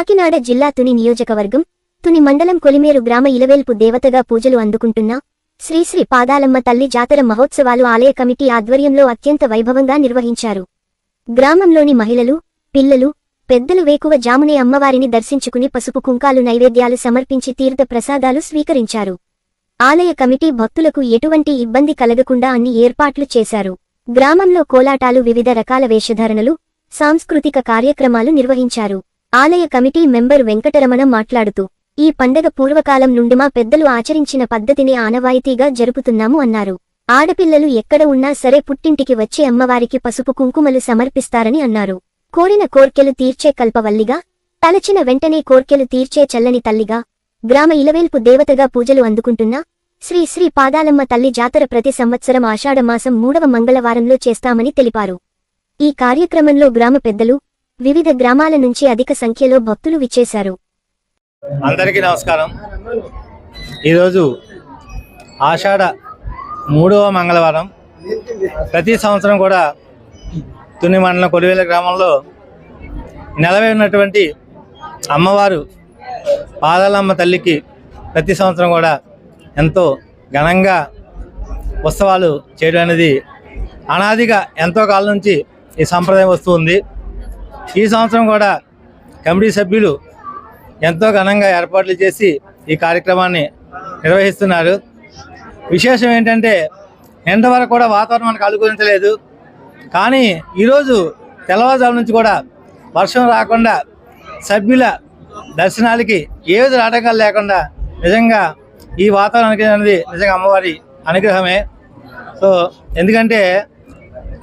కాకినాడ జిల్లా తుని నియోజకవర్గం తుని మండలం కొలిమేరు గ్రామ ఇలవేల్పు దేవతగా పూజలు అందుకుంటున్న శ్రీశ్రీ పాదాలమ్మ తల్లి జాతర మహోత్సవాలు ఆలయ కమిటీ ఆధ్వర్యంలో అత్యంత వైభవంగా నిర్వహించారు. గ్రామంలోని మహిళలు పిల్లలు పెద్దలు వేకువ జామునే అమ్మవారిని దర్శించుకుని పసుపు కుంకాలు నైవేద్యాలు సమర్పించి తీర్థ ప్రసాదాలు స్వీకరించారు. ఆలయ కమిటీ భక్తులకు ఎటువంటి ఇబ్బంది కలగకుండా అన్ని ఏర్పాట్లు చేశారు. గ్రామంలో కోలాటాలు వివిధ రకాల వేషధారణలు సాంస్కృతిక కార్యక్రమాలు నిర్వహించారు. ఆలయ కమిటీ మెంబర్ వెంకటరమణ మాట్లాడుతూ ఈ పండగ పూర్వకాలం నుండి మా పెద్దలు ఆచరించిన పద్ధతిని ఆనవాయితీగా జరుపుతున్నాము అన్నారు. ఆడపిల్లలు ఎక్కడ ఉన్నా సరే పుట్టింటికి వచ్చే అమ్మవారికి పసుపు కుంకుమలు సమర్పిస్తారని అన్నారు. కోరిన కోర్కెలు తీర్చే కల్పవల్లిగా తలచిన వెంటనే కోర్కెలు తీర్చే చల్లని తల్లిగా గ్రామ ఇలవేల్పు దేవతగా పూజలు అందుకుంటున్న శ్రీ శ్రీ పాదాలమ్మ తల్లి జాతర ప్రతి సంవత్సరం ఆషాఢమాసం మూడవ మంగళవారంలో చేస్తామని తెలిపారు. ఈ కార్యక్రమంలో గ్రామ పెద్దలు వివిధ గ్రామాల నుంచి అధిక సంఖ్యలో భక్తులు విచ్చేశారు. అందరికీ నమస్కారం. ఈరోజు ఆషాఢ మూడవ మంగళవారం. ప్రతి సంవత్సరం కూడా తుని మండలం కొలివేల గ్రామంలో నెలవై ఉన్నటువంటి అమ్మవారు పాదాలమ్మ తల్లికి ప్రతి సంవత్సరం కూడా ఎంతో ఘనంగా ఉత్సవాలు చేయడం అనేది అనాదిగా ఎంతో కాలం నుంచి ఈ సంప్రదాయం వస్తూ ఉంది. ఈ సంవత్సరం కూడా కమిటీ సభ్యులు ఎంతో ఘనంగా ఏర్పాట్లు చేసి ఈ కార్యక్రమాన్ని నిర్వహిస్తున్నారు. విశేషం ఏంటంటే ఎండ వరకు కూడా వాతావరణం మనకు అనుకూలించలేదు కానీ ఈరోజు తెల్లవారుజాము నుంచి కూడా వర్షం రాకుండా సభ్యుల దర్శనాలకి ఏ విధ ఆటంకాలు లేకుండా నిజంగా ఈ వాతావరణానికి అనేది నిజంగా అమ్మవారి అనుగ్రహమే. సో ఎందుకంటే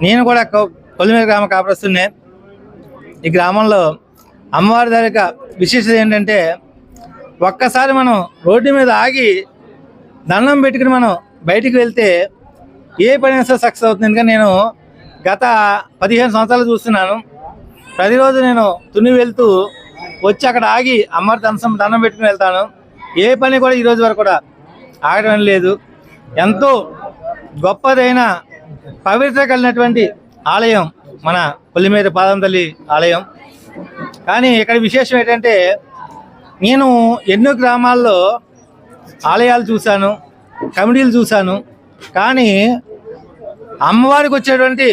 నేను కూడా కొ- గ్రామం గ్రామ ఈ గ్రామంలో అమ్మవారి దగ్గర విశేషత ఏంటంటే ఒక్కసారి మనం రోడ్డు మీద ఆగి దండం పెట్టుకుని మనం బయటికి వెళ్తే ఏ పని అయినా సరే సక్సెస్ అవుతుంది. ఎందుకంటే నేను గత పదిహేను సంవత్సరాలు చూస్తున్నాను. ప్రతిరోజు నేను తుని వెళ్తూ వచ్చి అక్కడ ఆగి అమ్మవారి దంసం దండం పెట్టుకుని వెళ్తాను. ఏ పని కూడా ఈరోజు వరకు కూడా ఆగడం లేదు. ఎంతో గొప్పదైన పవిత్ర కలిగినటువంటి ఆలయం. మన కొల్లిమేర పాదం తల్లి ఆలయం. కానీ ఇక్కడ విశేషం ఏంటంటే నేను ఎన్నో గ్రామాల్లో ఆలయాలు చూశాను కమిటీలు చూశాను. కానీ అమ్మవారికి వచ్చేటువంటి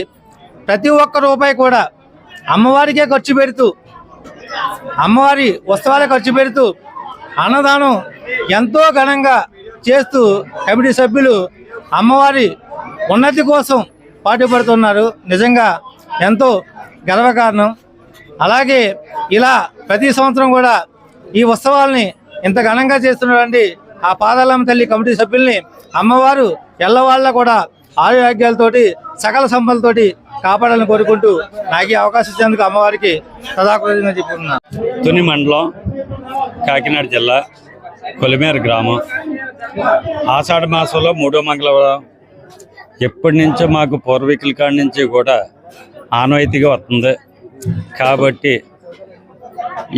ప్రతి ఒక్క రూపాయి కూడా అమ్మవారికే ఖర్చు పెడుతూ అమ్మవారి ఉత్సవాలకు ఖర్చు పెడుతూ అన్నదానం ఎంతో ఘనంగా చేస్తూ కమిటీ సభ్యులు అమ్మవారి ఉన్నతి కోసం పాటుపడుతున్నారు. నిజంగా ఎంతో గర్వకారణం అలాగే ఇలా ప్రతి సంవత్సరం కూడా ఈ ఉత్సవాల్ని ఇంత ఘనంగా చేస్తున్నటువంటి ఆ పాదాలమ్మ తల్లి కమిటీ సభ్యుల్ని అమ్మవారు ఎల్లవాళ్ళ కూడా ఆరోగ్యాలతోటి సకల సంపదలతోటి కాపాడాలని కోరుకుంటూ నాకు ఈ అవకాశం ఇచ్చేందుకు అమ్మవారికి సదాకృతంగా చెప్పుకున్నాను తుని మండలం కాకినాడ జిల్లా కొలిమేర గ్రామం. ఆషాఢ మాసంలో మూడో మంగళవారం. ఎప్పటి నుంచో మాకు పూర్వీకుల కాడి నుంచి కూడా ఆనవాయితీగా వస్తుంది. కాబట్టి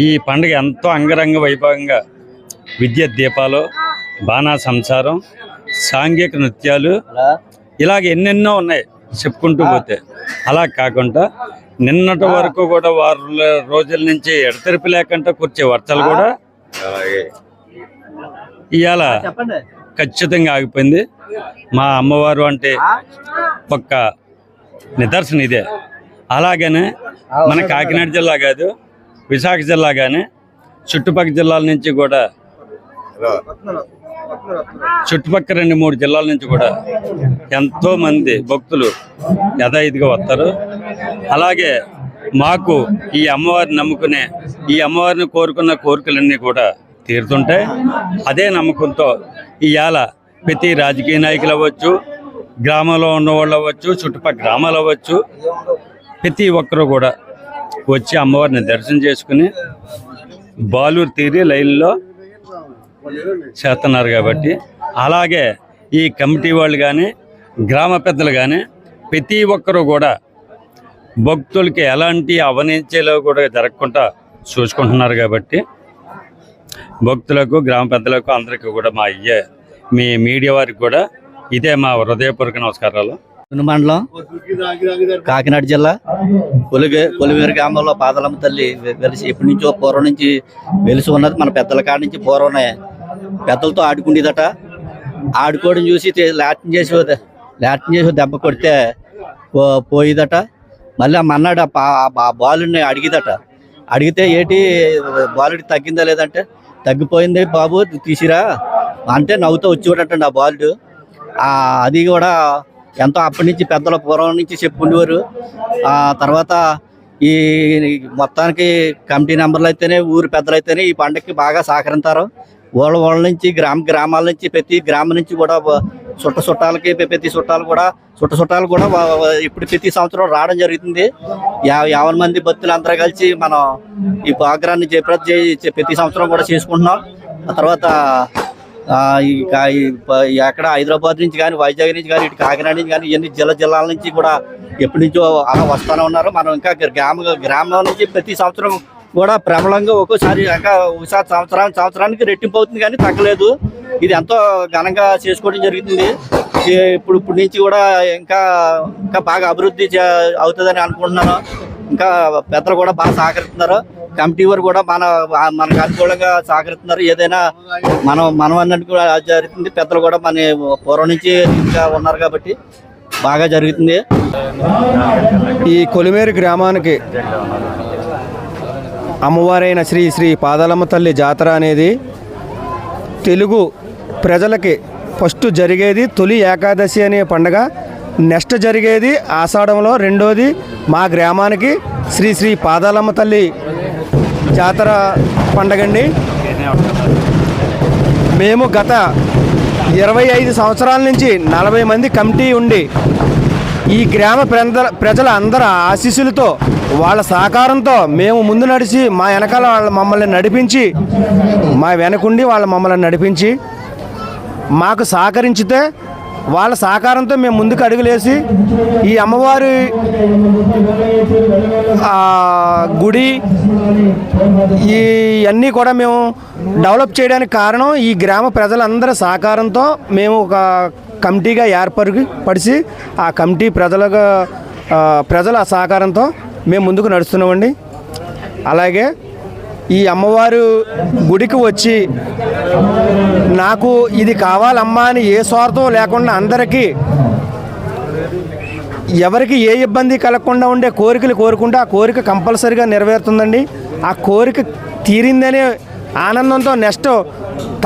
ఈ పండుగ ఎంతో అంగరంగ వైభవంగా విద్యుత్ దీపాలు బాణా సంసారం సాంఘిక నృత్యాలు ఇలాగ ఎన్నెన్నో ఉన్నాయి చెప్పుకుంటూ పోతే. అలా కాకుండా నిన్నటి వరకు కూడా వారు రోజుల నుంచి ఎడతెరిపి లేకుండా కూర్చే వర్షాలు కూడా ఇవాళ ఖచ్చితంగా ఆగిపోయింది. మా అమ్మవారు అంటే ఒక్క నిదర్శనం ఇదే. అలాగనే మన కాకినాడ జిల్లా కాదు విశాఖ జిల్లా కానీ చుట్టుపక్కల జిల్లాల నుంచి కూడా చుట్టుపక్కల రెండు మూడు జిల్లాల నుంచి కూడా ఎంతో మంది భక్తులు యథాయిదిగా వస్తారు. అలాగే మాకు ఈ అమ్మవారిని నమ్ముకునే ఈ అమ్మవారిని కోరుకున్న కోరికలన్నీ కూడా తీరుతుంటాయి. అదే నమ్మకంతో ఇవాళ ప్రతి రాజకీయ నాయకులు అవ్వచ్చు గ్రామంలో ఉన్నవాళ్ళు అవ్వచ్చు చుట్టుపక్కల గ్రామాలు అవ్వచ్చు ప్రతి ఒక్కరూ కూడా వచ్చి అమ్మవారిని దర్శనం చేసుకుని బాలూరు తీరి లైన్లో చేస్తున్నారు కాబట్టి. అలాగే ఈ కమిటీ వాళ్ళు కానీ గ్రామ పెద్దలు కానీ ప్రతి ఒక్కరూ కూడా భక్తులకి ఎలాంటి అవనించేలో కూడా జరగకుండా చూసుకుంటున్నారు కాబట్టి భక్తులకు గ్రామ పెద్దలకు అందరికీ కూడా మా అయ్యే మీ మీడియా వారికి కూడా ఇదే మా హృదయపూర్వక నమస్కారాలు. మండలం కాకినాడ జిల్లా. కొలిగే కొలివేరు గ్రామంలో పాదలమ్మ తల్లి వెలిసి ఎప్పటి నుంచో పూర్వం నుంచి వెలిసి ఉన్నది. మన పెద్దల కాడ నుంచి పూర్వమే పెద్దలతో ఆడుకునేదట ఆడుకోవడం చూసి లాటిన్ చేసి లాటిన్ చేసి దెబ్బ కొడితే పో- పోయిదట. మళ్ళీ ఆ మన్నాడు ఆ పా- బాలుని అడిగిదట. అడిగితే ఏంటి బాలుడి తగ్గిందా లేదంటే తగ్గిపోయింది బాబు తీసిరా. అంటే నవ్వుతూ వచ్చేవాడటండి ఆ బాలుడు. అది కూడా ఎంతో అప్పటి నుంచి పెద్దల పూర్వం నుంచి చెప్పుకునేవారు ఆ తర్వాత ఈ మొత్తానికి కమిటీ నెంబర్లు అయితేనే ఊరు పెద్దలు అయితేనే ఈ పండగకి బాగా సహకరిస్తారు వాళ్ళ వాళ్ళ నుంచి గ్రామ గ్రామాల నుంచి ప్రతి గ్రామం నుంచి కూడా చుట్ట చుట్టాలకి ప్రతి చుట్టాలు కూడా చుట్ట చుట్టాలు కూడా ఇప్పుడు ప్రతి సంవత్సరం రావడం జరుగుతుంది. యా యాభై మంది భక్తులు అందరూ కలిసి మనం ఈ ప్రోగ్రాన్ని జయప్రద ప్రతి సంవత్సరం కూడా చేసుకుంటున్నాం. ఆ తర్వాత ఎక్కడ హైదరాబాద్ నుంచి కానీ వైజాగ్ నుంచి కానీ ఇటు కాకినాడ నుంచి కానీ ఎన్ని జిల్లా జిల్లాల నుంచి కూడా ఎప్పటి నుంచో అలా వస్తూనే ఉన్నారు. మనం ఇంకా గ్రామ గ్రామంలో నుంచి ప్రతి సంవత్సరం కూడా ప్రబలంగా ఒక్కోసారి ఇంకా ఒకసారి సంవత్సరం సంవత్సరానికి రెట్టింపు అవుతుంది కానీ తగ్గలేదు. ఇది ఎంతో ఘనంగా చేసుకోవడం జరుగుతుంది. ఇప్పుడు ఇప్పుడు నుంచి కూడా ఇంకా ఇంకా బాగా అభివృద్ధి చే- అవుతుందని అనుకుంటున్నాను. ఇంకా పెద్దలు కూడా బాగా సహకరిస్తున్నారు. కమిటీ వారు కూడా మన మనకు అనుకూలంగా సహకరిస్తున్నారు. ఏదైనా మనం మనం అన్నట్టు కూడా జరుగుతుంది. పెద్దలు కూడా మన పూర్వం నుంచి ఇంకా ఉన్నారు కాబట్టి బాగా జరుగుతుంది. ఈ కొలిమేరు గ్రామానికి అమ్మవారైన శ్రీ శ్రీ పాదాలమ్మ తల్లి జాతర అనేది తెలుగు ప్రజలకి ఫస్ట్ జరిగేది తొలి ఏకాదశి అనే పండగ. నెక్స్ట్ జరిగేది ఆషాఢంలో రెండోది మా గ్రామానికి శ్రీ శ్రీ పాదాలమ్మ తల్లి జాతర పండగండి. మేము గత ఇరవై ఐదు సంవత్సరాల నుంచి నలభై మంది కమిటీ ఉండి ఈ గ్రామ ప్రజల ప్రజల అందరి ఆశీస్సులతో వాళ్ళ సహకారంతో మేము ముందు నడిచి మా వెనకాల వాళ్ళ మమ్మల్ని నడిపించి మా వెనకుండి వాళ్ళ మమ్మల్ని నడిపించి మాకు సహకరించితే వాళ్ళ సహకారంతో మేము ముందుకు అడుగులేసి ఈ అమ్మవారి గుడి ఈ అన్నీ కూడా మేము డెవలప్ చేయడానికి కారణం ఈ గ్రామ ప్రజలందరి సహకారంతో మేము ఒక కమిటీగా ఏర్పరి పడిసి ఆ కమిటీ ప్రజలుగా ఆ, ప్రజల సహకారంతో మేము ముందుకు నడుస్తున్నామండి. అలాగే ఈ అమ్మవారు గుడికి వచ్చి నాకు ఇది కావాలమ్మా అని ఏ స్వార్థం లేకుండా అందరికీ ఎవరికి ఏ ఇబ్బంది కలగకుండా ఉండే కోరికలు కోరుకుంటే ఆ కోరిక కంపల్సరిగా నెరవేరుతుందండి. ఆ కోరిక తీరిందనే ఆనందంతో నెక్స్ట్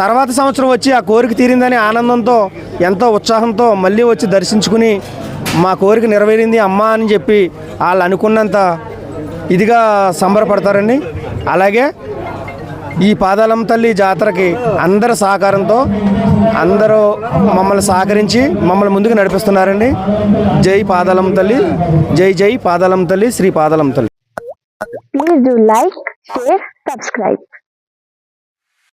తర్వాత సంవత్సరం వచ్చి ఆ కోరిక తీరిందనే ఆనందంతో ఎంతో ఉత్సాహంతో మళ్ళీ వచ్చి దర్శించుకుని మా కోరిక నెరవేరింది అమ్మా అని చెప్పి వాళ్ళు అనుకున్నంత ఇదిగా సంబరపడతారండి. అలాగే ఈ పాదాలమ్మ తల్లి జాతరకి అందరి సహకారంతో అందరూ మమ్మల్ని సహకరించి మమ్మల్ని ముందుకు నడిపిస్తున్నారండి. జై పాదాలమ్మ తల్లి జై జై పాదాలమ్మ తల్లి శ్రీ పాదాలమ్మ తల్లి. Please do like share subscribe